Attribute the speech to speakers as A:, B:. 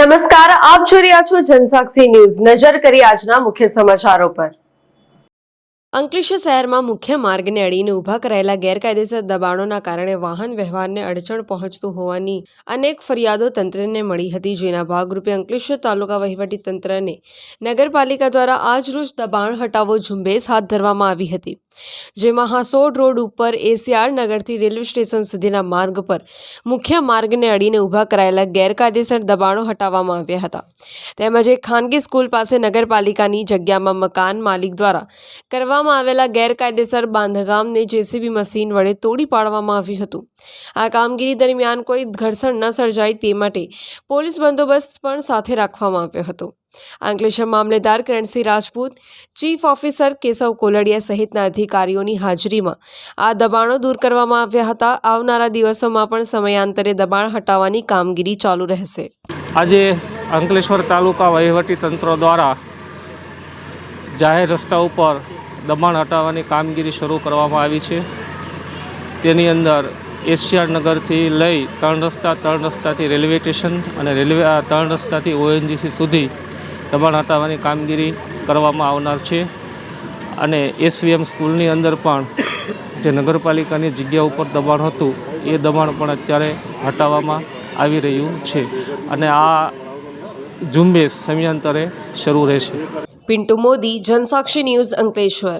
A: નમસ્કાર, આપ જોઈ રહ્યા છો જનસાક્ષી ન્યૂઝ. નજર કરી આજના મુખ્ય સમાચારો પર. અંકલેશ્વર શહેરમાં મુખ્ય માર્ગને અડીને ઊભા કરાયેલા ગેરકાયદેસર દબાણોના કારણે વાહન વ્યવહારને અડચણ પહોંચતું હોવાની અનેક ફરિયાદો તંત્રને મળી હતી, જેના ભાગરૂપે અંકલેશ્વર તાલુકા વહીવટી તંત્રને નગરપાલિકા દ્વારા આજરોજ દબાણ હટાવો ઝુંબેશ હાથ ધરવામાં આવી હતી. જેમાં હાંસોડ રોડ ઉપર એસીઆર નગરથી રેલવે સ્ટેશન સુધીના માર્ગ પર મુખ્ય માર્ગને અડીને ઊભા કરાયેલા ગેરકાયદેસર દબાણો હટાવવામાં આવ્યા હતા. તેમજ એક ખાનગી સ્કૂલ પાસે નગરપાલિકાની જગ્યામાં મકાન માલિક દ્વારા કરવામાં આવેલા ગેરકાયદેસર બાંધકામને જેસીબી મશીન વડે તોડી પાડવામાં આવ્યું હતું. આ કામગીરી દરમિયાન કોઈ ઘર્ષણ ન સર્જાય તે માટે પોલીસ બંદોબસ્ત પણ સાથે રાખવામાં આવ્યો હતો. અંકલેશ્વર મામલેદાર કરણસિંહ રાજપૂત, ચીફ ઓફિસર કેશવ કોલડિયા સહિતના અધિકારીઓની હાજરીમાં આ દબાણો દૂર કરવામાં આવ્યા હતા. આવનારા દિવસોમાં પણ સમયાંતરે દબાણ હટાવવાની કામગીરી ચાલુ રહેશે.
B: આજે અંકલેશ્વર તાલુકા વહીવટી તંત્ર દ્વારા જાહેર રસ્તા ઉપર દબાણ હટાવવાની કામગીરી શરૂ કરવામાં આવી છે. તેની અંદર એશિયાનગરથી લઈ ત્રણ રસ્તા, ત્રણ રસ્તાથી રેલવે સ્ટેશન અને રેલવે ત્રણ રસ્તાથી ઓએનજીસી સુધી દબાણ હટાવવાની કામગીરી કરવામાં આવનાર છે. અને એસવીએમ સ્કૂલની અંદર પણ જે નગરપાલિકાની જગ્યા ઉપર દબાણ હતું, એ દબાણ પણ અત્યારે હટાવવામાં આવી રહ્યું છે. અને આ ઝુંબેશ સમયાંતરે શરૂ રહેશે.
A: પિન્ટુ મોદી, જનસાક્ષી ન્યૂઝ અંકલેશ્વર.